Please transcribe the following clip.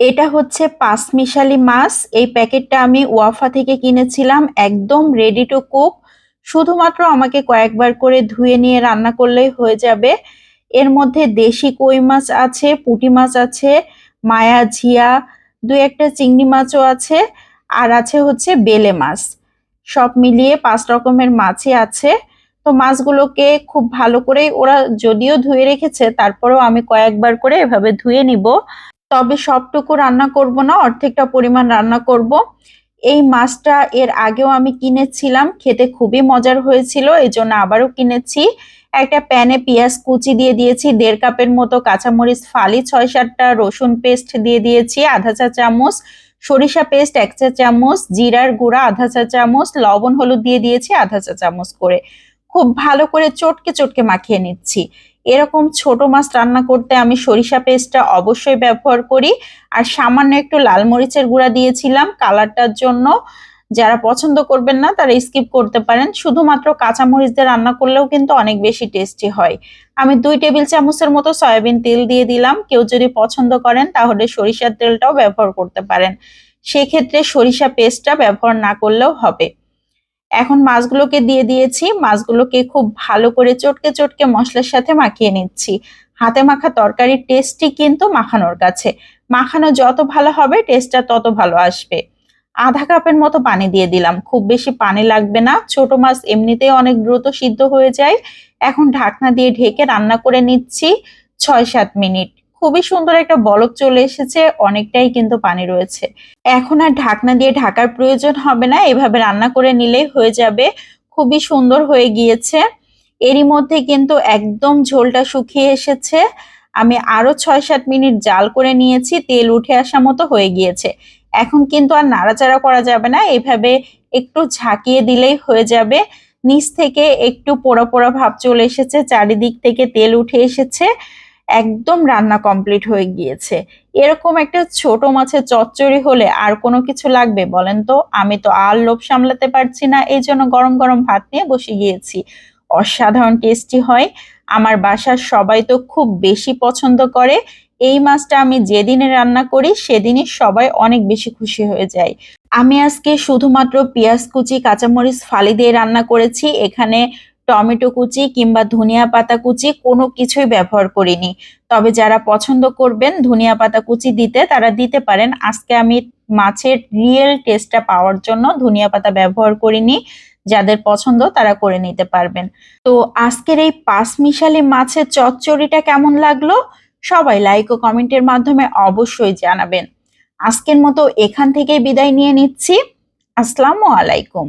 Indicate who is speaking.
Speaker 1: এটা হচ্ছে পাঁচমিশালি মাছ। এই প্যাকেটটা আমি ওয়াফা থেকে কিনেছিলাম, একদম রেডি টু কুক শুধুমাত্র আমাকে কয়েকবার করে ধুয়ে নিয়ে রান্না করলেই হয়ে যাবে। এর মধ্যে দেশি কই মাছ আছে, পুঁটি মাছ আছে, মায়া ঝিয়া, দু একটা চিংড়ি মাছও আছে, আর আছে হচ্ছে বেলে মাছ। সব মিলিয়ে পাঁচ রকমের মাছই আছে। তো মাছগুলোকে খুব ভালো করে ওরা যদিও ধুয়ে রেখেছে, তারপরেও আমি কয়েকবার করে এভাবে ধুয়ে নিব। তবে সবটুকু রান্না করব না, অর্ধেকটা পরিমাণ রান্না করব। এই মাছটা এর আগেও আমি কিনেছিলাম, খেতে খুবই মজার হয়েছিল এই জন্য আবারও কিনেছি। একটা প্যানে পেঁয়াজ কুচি দিয়ে দিয়েছি, দেড় কাপের মতো কাঁচামরিচ ফালি ছয় সাতটা রসুন পেস্ট দিয়ে দিয়েছি, আধা চা চামচ, সরিষা পেস্ট এক চা চামচ, জিরার গুঁড়া আধা চা চামচ, লবণ হলুদ দিয়ে দিয়েছি আধা চা চামচ করে। খুব ভালো করে চটকে চটকে মাখিয়ে নিচ্ছি। এরকম ছোট মাছ রান্না করতে আমি সরিষা পেস্টটা অবশ্যই ব্যবহার করি। আর সামান্য একটু লাল মরিচের গুঁড়া দিয়েছিলাম কালারটার জন্য। যারা পছন্দ করবেন না, তারা স্কিপ করতে পারেন। শুধুমাত্র কাঁচা মরিচ দিয়ে রান্না করলেও কিন্তু অনেক বেশি টেস্টি হয়। আমি দুই টেবিল চামচের মতো সয়াবিন তেল দিয়ে দিলাম। কেউ যদি পছন্দ করেন, তাহলে সরিষার তেলটাও ব্যবহার করতে পারেন। সেক্ষেত্রে সরিষা পেস্টটা ব্যবহার না করলেও হবে। এখন মাছগুলোকে দিয়ে দিয়েছি, মাছগুলোকে খুব ভালো করে চটকে চটকে মশলার সাথে মাখিয়ে নিচ্ছি। হাতে মাখা তরকারির টেস্টই কিন্তু মাখানোর কাছে। মাখানো যত ভালো হবে, টেস্টটা তত ভালো আসবে। আধা কাপের মতো পানি দিয়ে দিলাম। খুব বেশি পানি লাগবে না। ছোট মাছ এমনিতেই অনেক দ্রুত সিদ্ধ হয়ে যায়। এখন ঢাকনা দিয়ে ঢেকে রান্না করে নিচ্ছি ছয় সাত মিনিট। খুবই সুন্দর একটা বলক চলে এসেছে, অনেকটাই কিন্তু পানি রয়েছে। এখন আর ঢাকনা দিয়ে ঢাকার প্রয়োজন হবে না, এভাবে রান্না করে নিলেই হয়ে যাবে। খুবই সুন্দর হয়ে গিয়েছে। এরই মধ্যে কিন্তু একদম ঝোলটা শুকিয়ে এসেছে। আমি আরও ছয় সাত মিনিট জাল করে নিয়েছি, তেল উঠে আসা মতো হয়ে গিয়েছে। এখন কিন্তু আর নাড়াচাড়া করা যাবে না, এভাবে একটু ঝাঁকিয়ে দিলেই হয়ে যাবে। নিচ থেকে একটু পোড়া পোড়া ভাব চলে এসেছে, চারিদিক থেকে তেল উঠে এসেছে। একদম রান্না কমপ্লিট হয়ে গিয়েছে। এরকম একটা ছোট মাছের চচ্চড়ি হলে আর কোনো কিছু লাগবে বলেন তো? আমি তো আর লোভ সামলাতে পারছি না, এই জন্য গরম গরম ভাত নিয়ে বসে গিয়েছি। অসাধারণ টেস্টি হয়। আমার বাসার সবাই তো খুব বেশি পছন্দ করে। এই মাছটা আমি যেদিনে রান্না করি, সেদিনই সবাই অনেক বেশি খুশি হয়ে যায়। আমি আজকে শুধুমাত্র পেঁয়াজ কুচি, কাঁচামরিচ, ফালি দিয়ে রান্না করেছি। এখানে টমেটো কুচি কিংবা ধনিয়া পাতা কুচি কোনো কিছুই ব্যবহার করিনি। তবে যারা পছন্দ করবেন ধনিয়া পাতা কুচি দিতে, তারা দিতে পারেন। আজকে আমি মাছের রিয়েল টেস্টটা পাওয়ার জন্য ধনিয়া পাতা ব্যবহার করিনি। যাদের পছন্দ, তারা করে নিতে পারবেন। তো আজকের এই পাঁচ মিশালি মাছের চচ্চড়িটা কেমন লাগল? সবাই লাইক ও কমেন্টের মাধ্যমে অবশ্যই জানাবেন। আজকের মতো এখান থেকেই বিদায় নিয়ে নিচ্ছি। আসসালামু আলাইকুম।